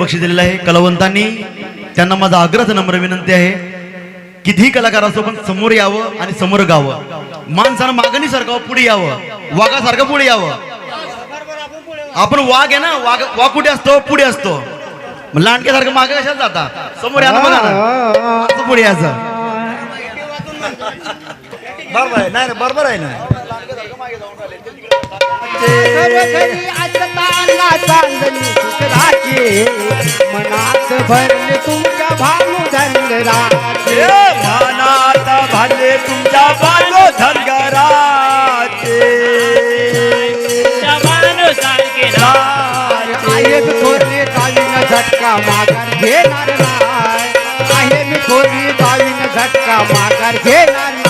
बक्षीस दिलेलं आहे. कलावंतांनी त्यांना माझा आग्रह नम्र विनंती आहे कितीही कलाकार असो पण समोर यावं आणि समोर गावं. माणसानं मागणी सारखं पुढे यावं. वाघासारखं पुढे यावं. आपण वाघ आहे ना वाघ वाघ कुठे असतो? पुढे असतो. लांडक्यासारखं मागे कशाला जाता? समोर या बघा ना. पुढे यायचं. बरोबर आहे. नाही, बरोबर आहे ना. सुखराची मनात भरले तुमच्या भानू ए, मनात भाले तुमच्या आहे मी थोरली गावीन झटका माघार घेणार नाही. आहे मी थोरली गावीन झटका माघार घेणार नाही.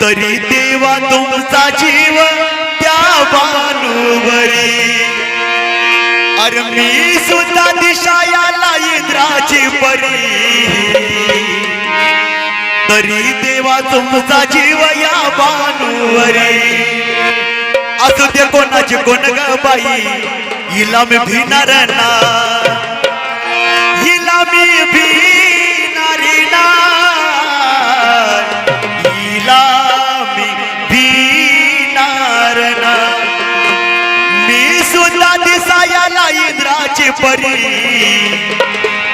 तरी देवा तुमचा जीव त्या बानुवरी अरे मी सुद्धा दिशायाला इंद्राची परी. तरी देवा तुमचा जीव या बानुवरी असू दे कोणाची कोण ग बाई हिला मी भिनार ना. हिला मी भिनारी ना. हिला मी भिनार ना. मी सुद्धा दिसायला इंद्राची परी.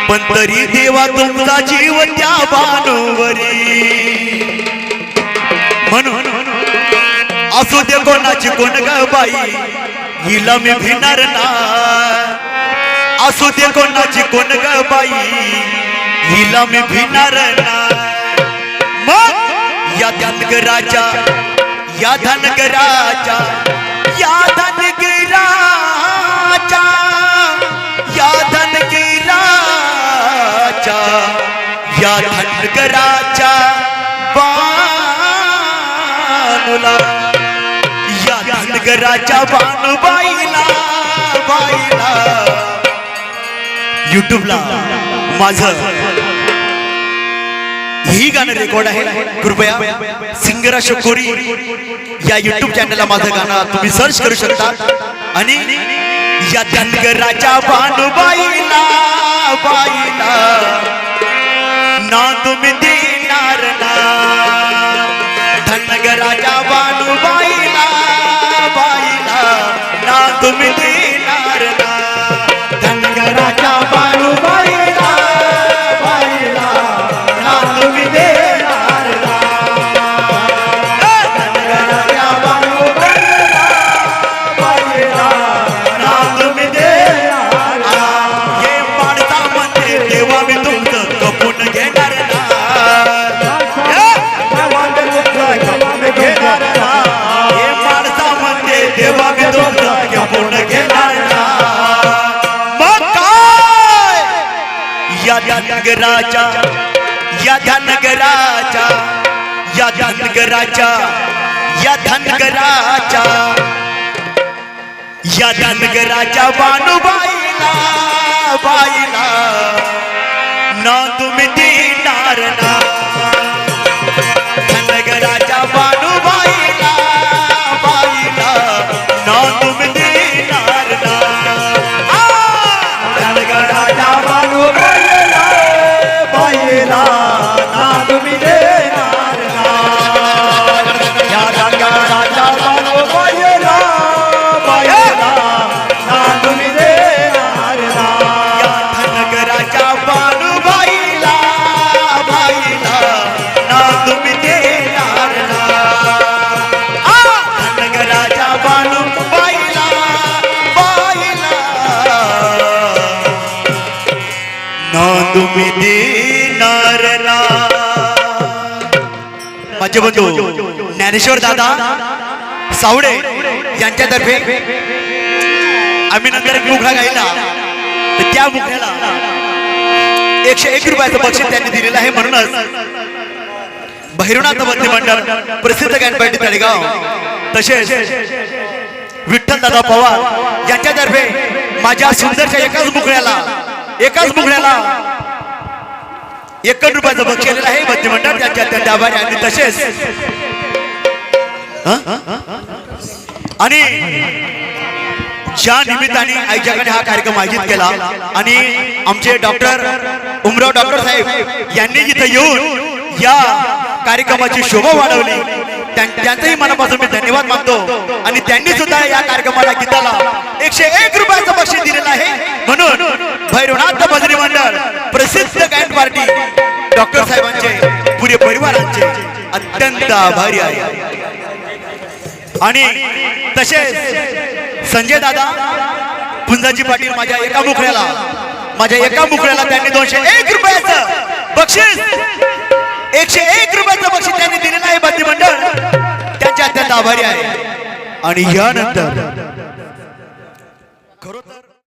पण तरी देवा तुमचा जीव त्या बानुवरी म्हणून असू दे कोणाची कोण ग बाई हिला मी भिणार ना. असू दे कोणाची कोण ग बाई हिला मी भिणार ना. मग या धनगराच्या या धनगराच्या या धनगराच्या या धनगराच्या या धनगराच्या. बानुला या धनगराच्या बानुबाईला बाईला. युट्यूबला माझं. ही गाणं रेकॉर्ड आहे. कृपया सिंगरा शकोरी या युट्यूब चॅनलला माझं गाणं तुम्ही सर्च करू शकता. आणि या धनगराच्या बानुबाईला बाईला. ना तुम्ही ना या धनगराच्या या धनगराच्या या धनगराच्या या धनगराच्या या धनगराच्या बानुबाईला बाईला ना तुम्ही देणार ना. माझे बंधू ज्ञानेश्वर दादा सावडे यांच्यातर्फे आम्ही नंतर एक गायला. तर त्या मुखड्याला एकशे एक रुपयाचं बक्षीस त्यांनी दिलेलं आहे म्हणूनच भैरवनाथ बंदी मंडळ प्रसिद्ध गणपती तळेगाव तसेच विठ्ठल दादा पवार यांच्यातर्फे माझ्या सुंदरच्या एकाच मुखड्याला एकाच मुखड्याला एक रुपयाचं बक्षीस दिलेलं आहे बंदी मंडळ त्यांच्या त्या आभारी आणि तसेच. आणि ज्या निमित्ताने आईच्याकडे हा कार्यक्रम आयोजित केला आणि आमचे डॉक्टर उमराव डॉक्टर साहेब यांनी इथं येऊन या कार्यक्रमाची शोभा वाढवली. त्यांचाही मनापासून मी धन्यवाद मानतो. आणि त्यांनी सुद्धा या कार्यक्रमाला गीताला एकशे एक रुपयाचं बक्षीस दिलेलं आहे. म्हणून भैरवनाथ भजनी मंडळ प्रसिद्ध पार्टी. डॉक्टर साहेबांचे पुरे परिवारांचे अत्यंत आभारी आहे. आणि तसेच संजय दादा पुंजाजी पाटील माझ्या एका मुखड्याला माझ्या एका मुखड्याला त्यांनी दोनशे एक रुपयाचं बक्षीस एकशे एक रुपयाचं बक्षीस त्यांनी दिलेलं आहे बंदी मंडळ त्यांच्या अत्यंत आभारी आहे. आणि यानंतर